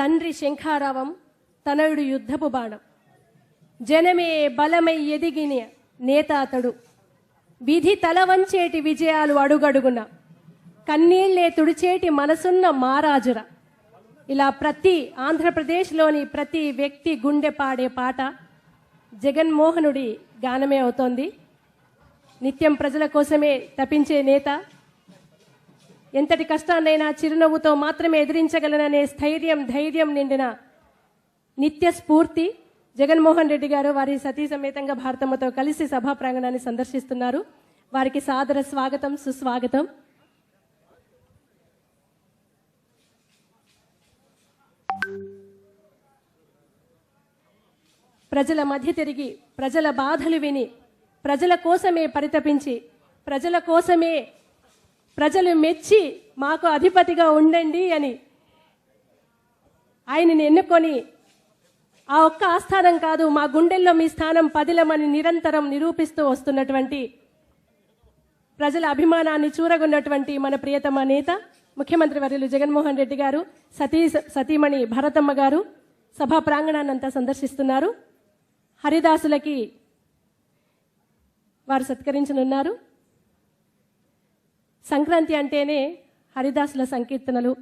తండ్రి శంఖారావం తనయుడు యుద్ధపు బాణం. జనమే బలమై ఎదిగిన నేత అతడు. విధి తల వంచేటి విజయాలు అడుగడుగున కన్నీళ్ళే తుడిచేటి మనసున్న మారాజుర ఇలా ప్రతి ఆంధ్రప్రదేశ్లోని ప్రతి వ్యక్తి గుండె పాడే పాట జగన్మోహనుడి గానమే అవుతోంది. నిత్యం ప్రజల కోసమే తపించే నేత ఎంతటి కష్టాన్నైనా చిరునవ్వుతో మాత్రమే ఎదిరించగలననే స్థైర్యం ధైర్యం నిండిన నిత్య స్ఫూర్తి జగన్మోహన్ రెడ్డి గారు వారి సతీ సమేతంగా భారతమ్మతో కలిసి సభా ప్రాంగణాన్ని సందర్శిస్తున్నారు. వారికి సాదర స్వాగతం సుస్వాగతం. ప్రజల మధ్య తిరిగి ప్రజల బాధలు విని ప్రజల కోసమే పరితపించి ప్రజల కోసమే ప్రజలు మెచ్చి మాకు అధిపతిగా ఉండండి అని ఆయనని ఎన్నుకొని ఆ ఒక్క ఆస్థానం కాదు మా గుండెల్లో మీ స్థానం పదిలమని నిరంతరం నిరూపిస్తూ వస్తున్నటువంటి ప్రజల అభిమానాన్ని చూరగొన్నటువంటి మన ప్రియతమ నేత ముఖ్యమంత్రి వర్యులు జగన్మోహన్ రెడ్డి గారు సతీ సతీమణి భరతమ్మ గారు సభా ప్రాంగణాన్నంతా సందర్శిస్తున్నారు. హరిదాసులకి వారు సత్కరించనున్నారు. సంక్రాంతి అంటేనే హరిదాసుల సంకీర్తనలు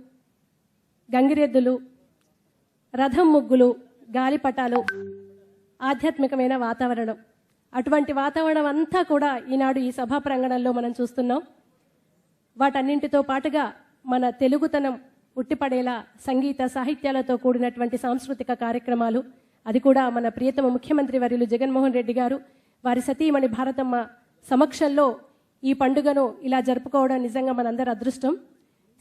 గంగిరెద్దులు రథం ముగ్గులు గాలిపటాలు ఆధ్యాత్మికమైన వాతావరణం. అటువంటి వాతావరణం అంతా కూడా ఈనాడు ఈ సభా ప్రాంగణంలో మనం చూస్తున్నాం. వాటన్నింటితో పాటుగా మన తెలుగుతనం ఉట్టిపడేలా సంగీత సాహిత్యాలతో కూడినటువంటి సాంస్కృతిక కార్యక్రమాలు. అది కూడా మన ప్రియతమ ముఖ్యమంత్రి వర్యులు జగన్మోహన్ రెడ్డి గారు వారి సతీమణి భారతమ్మ సమక్షంలో ఈ పండుగను ఇలా జరుపుకోవడం నిజంగా మనందరి అదృష్టం.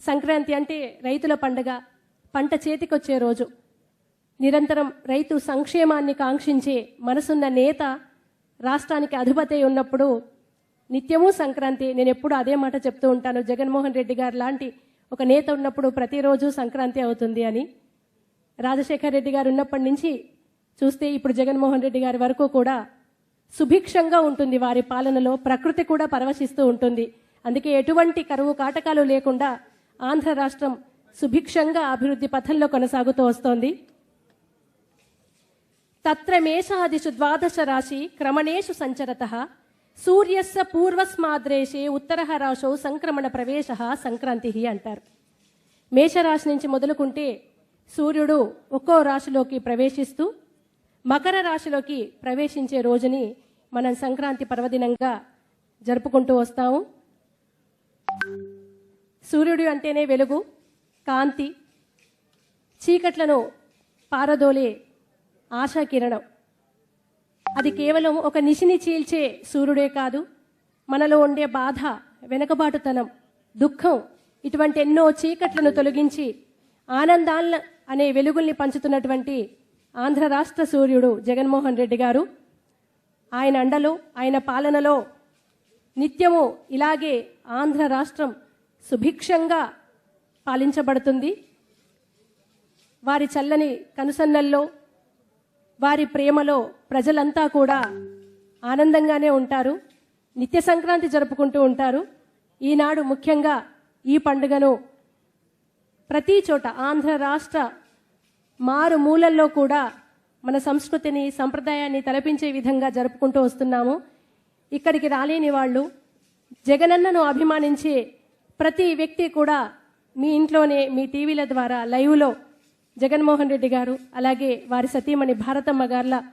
సంక్రాంతి అంటే రైతుల పండుగ. పంట చేతికొచ్చే రోజు. నిరంతరం రైతు సంక్షేమాన్ని కాంక్షించే మనసున్న నేత రాష్ట్రానికి అధిపతి ఉన్నప్పుడు నిత్యము సంక్రాంతి. నేను ఎప్పుడు అదే మాట చెప్తూ ఉంటాను. జగన్మోహన్ రెడ్డి గారు లాంటి ఒక నేత ఉన్నప్పుడు ప్రతిరోజు సంక్రాంతి అవుతుంది అని. రాజశేఖర్ రెడ్డి గారు ఉన్నప్పటి నుంచి చూస్తే ఇప్పుడు జగన్మోహన్ రెడ్డి గారి వరకు కూడా సుభిక్షంగా ఉంటుంది వారి పాలనలో ప్రకృతి కూడా పరవశిస్తూ ఉంటుంది. అందుకే ఎటువంటి కరువు కాటకాలు లేకుండా ఆంధ్ర రాష్ట్రం సుభిక్షంగా అభివృద్ధి పథంలో కొనసాగుతూ వస్తోంది. తత్రమేషాదిషు ద్వాదశ రాశి క్రమణేషు సంచరత. సూర్యస్య పూర్వస్మాద్రేషే ఉత్తరహ రాశౌ సంక్రమణ ప్రవేశ సంక్రాంతి అంటారు. మేషరాశి నుంచి మొదలుకుంటే సూర్యుడు ఒక్కో రాశిలోకి ప్రవేశిస్తూ మకర రాశిలోకి ప్రవేశించే రోజుని మనం సంక్రాంతి పర్వదినంగా జరుపుకుంటూ వస్తాము. సూర్యుడు అంటేనే వెలుగు కాంతి చీకట్లను పారదోలే ఆశాకిరణం. అది కేవలం ఒక నిశిని చీల్చే సూర్యుడే కాదు మనలో ఉండే బాధ వెనకబాటుతనం దుఃఖం ఇటువంటి ఎన్నో చీకట్లను తొలగించి ఆనందాల అనే వెలుగుల్ని పంచుతున్నటువంటి ఆంధ్ర రాష్ట్ర సూర్యుడు జగన్మోహన్ రెడ్డి గారు. ఆయన అండలో ఆయన పాలనలో నిత్యము ఇలాగే ఆంధ్ర రాష్ట్రం సుభిక్షంగా పాలించబడుతుంది. వారి చల్లని కనుసన్నల్లో వారి ప్రేమలో ప్రజలంతా కూడా ఆనందంగానే ఉంటారు. నిత్య సంక్రాంతి జరుపుకుంటూ ఉంటారు. ఈనాడు ముఖ్యంగా ఈ పండుగను ప్రతి చోట ఆంధ్ర రాష్ట్ర మారు మూలల్లో కూడా మన సంస్కృతిని సంప్రదాయాన్ని తలపించే విధంగా జరుపుకుంటూ వస్తున్నాము. ఇక్కడికి రాలేని వాళ్ళు జగనన్నను అభిమానించే ప్రతి వ్యక్తి కూడా మీ ఇంట్లోనే మీ టీవీల ద్వారా లైవ్లో జగన్మోహన్ రెడ్డి గారు అలాగే వారి సతీమణి భారతమ్మ గార్ల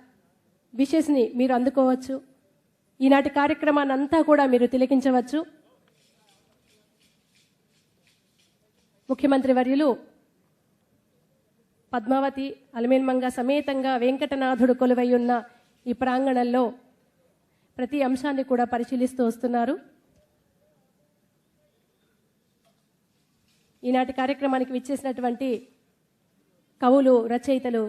విషెస్ని మీరు అందుకోవచ్చు. ఈనాటి కార్యక్రమాన్ని అంతా కూడా మీరు తిలకించవచ్చు. ముఖ్యమంత్రి వర్యులు పద్మావతి అలమేన్మంగ సమేతంగా వెంకటనాథుడు కొలువై ఉన్న ఈ ప్రాంగణంలో ప్రతి అంశాన్ని కూడా పరిశీలిస్తూ వస్తున్నారు. ఈనాటి కార్యక్రమానికి విచ్చేసినటువంటి కవులు రచయితలు